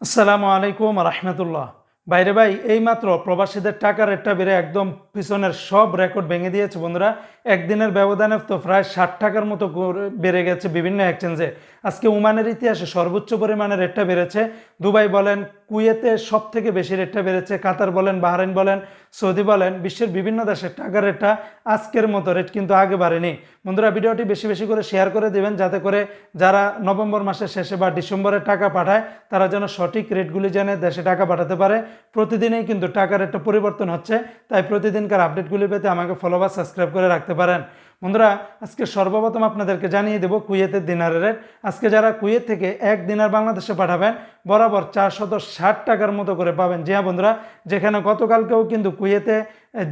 আসসালামু আলাইকুম রহমতুল্লাহ। বাইরে ভাই, এইমাত্র প্রবাসীদের টাকা রেটটা বেড়ে একদম পিছনের সব রেকর্ড ভেঙে দিয়েছে বন্ধুরা। একদিনের ব্যবধানে তো প্রায় ষাট টাকার মতো বেড়ে গেছে বিভিন্ন এক্সচেঞ্জে আজকে ওমানের ইতিহাসে সর্বোচ্চ পরিমাণে রেটটা বেড়েছে। দুবাই বলেন, কুয়েতে সব থেকে বেশি রেটটা বেড়েছে, কাতার বলেন, বাহরাইন বলেন, সৌদি বলেন, বিশ্বের বিভিন্ন দেশের টাকার রেটটা আজকের মতো রেট কিন্তু আগে বাড়েনি। বন্ধুরা, ভিডিওটি বেশি বেশি করে শেয়ার করে দেবেন, যাতে করে যারা নভেম্বর মাসের শেষে বা ডিসেম্বরে টাকা পাঠায়, তারা যেন সঠিক রেটগুলি জেনে দেশে টাকা পাঠাতে পারে। প্রতিদিনই কিন্তু টাকার রেটটা পরিবর্তন হচ্ছে, তাই প্রতিদিনকার আপডেটগুলি পেতে আমাকে ফলো বা সাবস্ক্রাইব করে রাখতে পারেন। বন্ধুরা, আজকে সর্বপ্রথম আপনাদেরকে জানিয়ে দেব কুয়েতের দিনারের রেট। আজকে যারা কুয়েত থেকে এক দিনার বাংলাদেশে পাঠাবেন, বরাবর চারশত ষাট টাকার মতো করে পাবেন। জি হ্যাঁ বন্ধুরা, যেখানে গতকালকেও কিন্তু কুয়েতে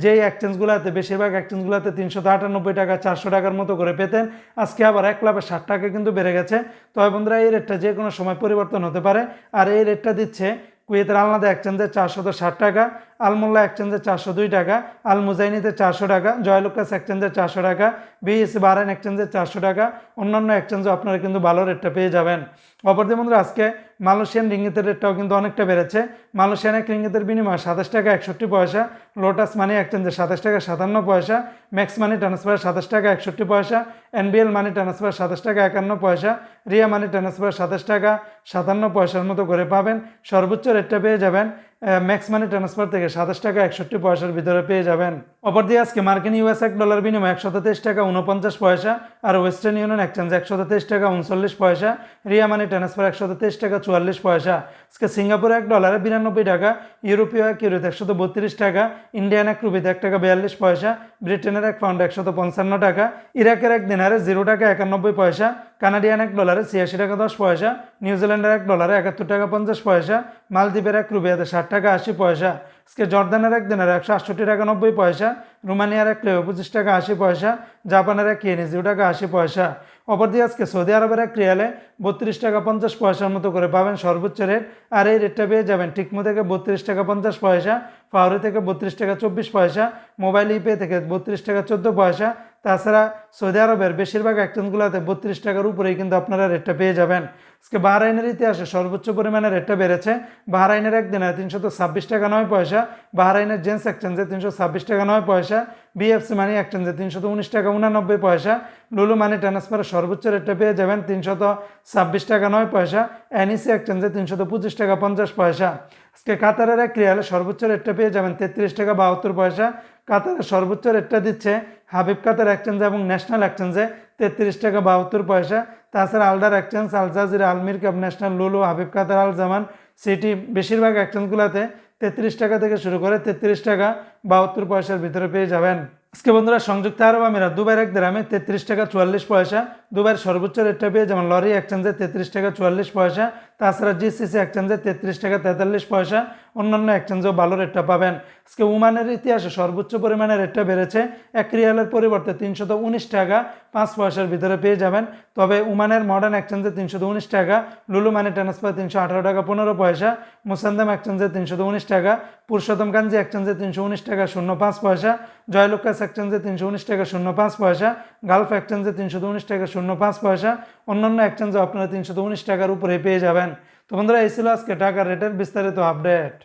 যেই এক্সচেঞ্জগুলোতে বেশিরভাগ এক্সচেঞ্জগুলোতে তিনশো আটানব্বই টাকা, চারশো টাকার মতো করে পেতেন। আজকে আবার এক লাভে ষাট টাকা কিন্তু বেড়ে গেছে। তবে বন্ধুরা, এই রেটটা যে কোনো সময় পরিবর্তন হতে পারে। আর এই রেটটা দিচ্ছে কুয়েতের আলনাদা এক্সচেঞ্জে চারশত ষাট টাকা আলমোল্লা এক্সচেঞ্জে চারশো দুই টাকা আল মুজাইনিতে চারশো টাকা, জয়লুকাস এক্সচেঞ্জে চারশো টাকা বিএসি বারেন এক্সচেঞ্জে চারশো টাকা, অন্যান্য এক্সচেঞ্জও আপনারা কিন্তু ভালো রেটটা পেয়ে যাবেন। অপরদের বন্ধুরা, আজকে মালয়েশিয়ান রিঙ্গিতের রেটটাও কিন্তু অনেকটা বেড়েছে। মালয়েশিয়ান এক রিঙ্গিতের বিনিময়ে সাতাশ টাকা একষট্টি পয়সা, লোটাস মানি এক্সচেঞ্জে সাতাশ টাকা সাতান্ন পয়সা, ম্যাক্স মানি ট্রান্সফার সাতাশ টাকা একষট্টি পয়সা, এনবিএল মানি ট্রান্সফার সাতাশ টাকা একান্ন পয়সা, রিয়া মানি ট্রান্সফার সাতাশ টাকা সাতান্ন পয়সার মতো করে পাবেন। সর্বোচ্চ রেটটা পেয়ে যাবেন ম্যাক্স মানি ট্রান্সফার থেকে সাতাশ টাকা একষট্টি পয়সার ভিতরে পেয়ে যাবেন। অপর দিয়ে আজকে মার্কিন ইউএস এক ডলার বিনিময় একশত তেইশ টাকা উনপঞ্চাশ পয়সা আর ওয়েস্টার্ন ইউনিয়ন এক্সচেঞ্জ একশত তেইশ টাকা উনচল্লিশ পয়সা। রিয়া মানি ট্রান্সফার একশত তেইশ টাকা চুয়াল্লিশ পয়সা। আজকে সিঙ্গাপুর এক ডলারে বিরানব্বই টাকা, ইউরোপীয় এক ইউরোতে একশত বত্রিশ টাকা ইন্ডিয়ান এক রুপিতে এক টাকা বিয়াল্লিশ পয়সা, ব্রিটেনের এক পাউন্ড একশত পঞ্চান্ন টাকা, ইরাকের এক দিনারে জিরো টাকা একানব্বই পয়সা কানাডিয়ান এক ডলারে ছিয়াশি টাকা দশ পয়সা নিউজিল্যান্ডের এক ডলারে একাত্তর টাকা পঞ্চাশ পয়সা, মালদ্বীপের এক রুপিয়াতে ষাট টাকা আশি পয়সা, আজকে জর্দানের এক দিনের একশো আটষট্টি টাকা নব্বই পয়সা, রোমানিয়ার এক লেও পঁচিশ টাকা আশি পয়সা, জাপানের এক ইয়েনি জিরো টাকা আশি পয়সা। অপর দিয়ে আজকে সৌদি আরবের এক রিয়ালে বত্রিশ টাকা পঞ্চাশ পয়সার মতো করে পাবেন সর্বোচ্চ রেট, আর এই রেটটা পেয়ে যাবেন টিকমো থেকে বত্রিশ টাকা পঞ্চাশ পয়সা ফাউরি থেকে বত্রিশ টাকা চব্বিশ পয়সা, মোবাইল ইপে থেকে বত্রিশ টাকা চোদ্দ পয়সা তাছাড়া সৌদি আরবের বেশিরভাগ এক্সচেঞ্জগুলোতে বত্রিশ টাকার উপরেই কিন্তু আপনারা রেটটা পেয়ে যাবেন। আজকে বাহরাইনের ইতিহাসে সর্বোচ্চ পরিমাণে রেটটা বেড়েছে। বাহরাইনের একদিনে তিনশত ছাব্বিশ টাকা নয় পয়সা, বাহরাইনের জেন্টস এক্সচেঞ্জে তিনশো ছাব্বিশ টাকা নয় পয়সা, বিএফসি মানি এক্সচেঞ্জে তিনশত উনিশ টাকা উনানব্বই পয়সা, লুলু মানি ট্রান্সফারের সর্বোচ্চ রেটটা পেয়ে যাবেন তিনশত ছাব্বিশ টাকা নয় পয়সা, এনইসি এক্সচেঞ্জে তিনশত পঁচিশ টাকা পঞ্চাশ পয়সা। আজকে কাতারের এক রিয়ালে সর্বোচ্চ রেটটা পেয়ে যাবেন তেত্রিশ টাকা বাহাত্তর পয়সা কাতারের সর্বোচ্চ রেটটা দিচ্ছে হাবিব কাতার এক্সচেঞ্জে এবং ন্যাশনাল এক্সচেঞ্জে তেত্রিশ টাকা বাহাত্তর পয়সা। তাছাড়া Al Dar exchange Al Jazeera আলমির কাপ ন্যাশনাল, লুলু, হাবিব কাতার, আল জামান সিটি বেশিরভাগ এক্সচেঞ্জগুলোতে তেত্রিশ টাকা থেকে শুরু করে তেত্রিশ টাকা বাহাত্তর পয়সার ভিতরে পেয়ে যাবেন। আজকে বন্ধুরা সংযুক্ত আরব আমিরা দুবাইয়ের এক গ্রামে তেত্রিশ টাকা চুয়াল্লিশ পয়সা দুবাইয়ের সর্বোচ্চ রেটটা পেয়ে যেমন লরি এক্সচেঞ্জে তেত্রিশ টাকা চুয়াল্লিশ পয়সা, তাছাড়া জিসিসি এক্সচেঞ্জে তেত্রিশ টাকা তেতাল্লিশ পয়সা, অন্যান্য এক্সচেঞ্জেও ভালো রেটটা পাবেন। আজকে উমানের ইতিহাসে সর্বোচ্চ পরিমাণে রেটটা বেড়েছে, এক রিয়ালের পরিবর্তে তিনশত উনিশ টাকা পাঁচ পয়সার ভিতরে পেয়ে যাবেন। তবে উমানের মডার্ন এক্সচেঞ্জে তিনশত উনিশ টাকা, লুলু মানি ট্রান্সফার তিনশো আঠারো টাকা পনেরো পয়সা, মুসান্দাম এক্সচেঞ্জে তিনশত উনিশ টাকা, পুরুষোত্তম কাঞ্জি এক্সচেঞ্জে তিনশো উনিশ টাকা শূন্য পাঁচ পয়সা, জয়লুকাস এক্সচেঞ্জে তিনশো উনিশ টাকা শূন্য পাঁচ পয়সা, গালফ এক্সচেঞ্জে তিনশো উনিশ টাকা শূন্য, পাঁচ পয়সা, অন্যান্য এক্সচেঞ্জে আপনারা তিনশো উনিশ টাকার উপরে পেয়ে যাবেন। তো বন্ধুরা, এই ছিল আজকে টাকার রেটের বিস্তারিত আপডেট